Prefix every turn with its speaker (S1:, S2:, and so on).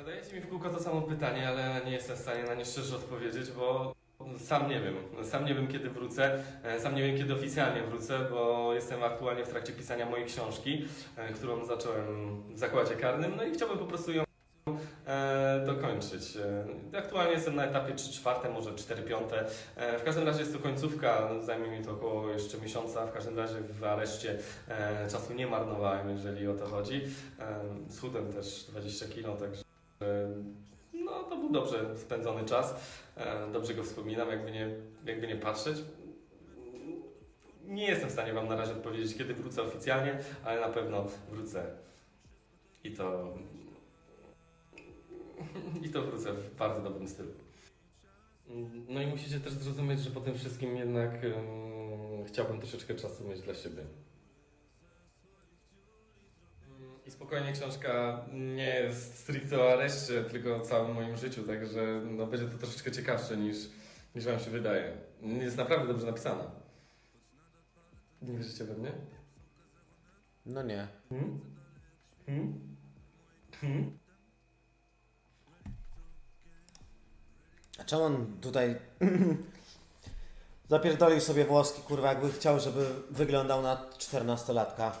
S1: Zadajecie mi w kółko to samo pytanie, ale nie jestem w stanie na nie szczerze odpowiedzieć, bo sam nie wiem. Sam nie wiem, kiedy wrócę. E, Sam nie wiem, kiedy oficjalnie wrócę, bo jestem aktualnie w trakcie pisania mojej książki, e, którą zacząłem w zakładzie karnym, no i chciałbym po prostu ją e, dokończyć. Aktualnie jestem na etapie 3 czwarte, może 4 piąte. W każdym razie jest to końcówka, zajmie mi to około jeszcze miesiąca. W każdym razie w areszcie czasu nie marnowałem, jeżeli o to chodzi. Schudłem też 20 kilo, także no, to był dobrze spędzony czas. E, Dobrze go wspominam, jakby nie, jakby nie patrzeć. Nie jestem w stanie Wam na razie odpowiedzieć, kiedy wrócę oficjalnie, ale na pewno wrócę. I to. I to wrócę w bardzo dobrym stylu. No i musicie też zrozumieć, że po tym wszystkim jednak em, chciałbym troszeczkę czasu mieć dla siebie. I spokojnie książka nie jest stricte o areszcie, tylko o całym moim życiu, także no, będzie to troszeczkę ciekawsze niż, niż wam się wydaje. Jest naprawdę dobrze napisana. Nie wierzycie we mnie?
S2: No nie.
S1: Hmm? Hmm? Hmm?
S2: A czemu on tutaj zapierdolił sobie włoski, kurwa, jakby chciał, żeby wyglądał na 14-latka?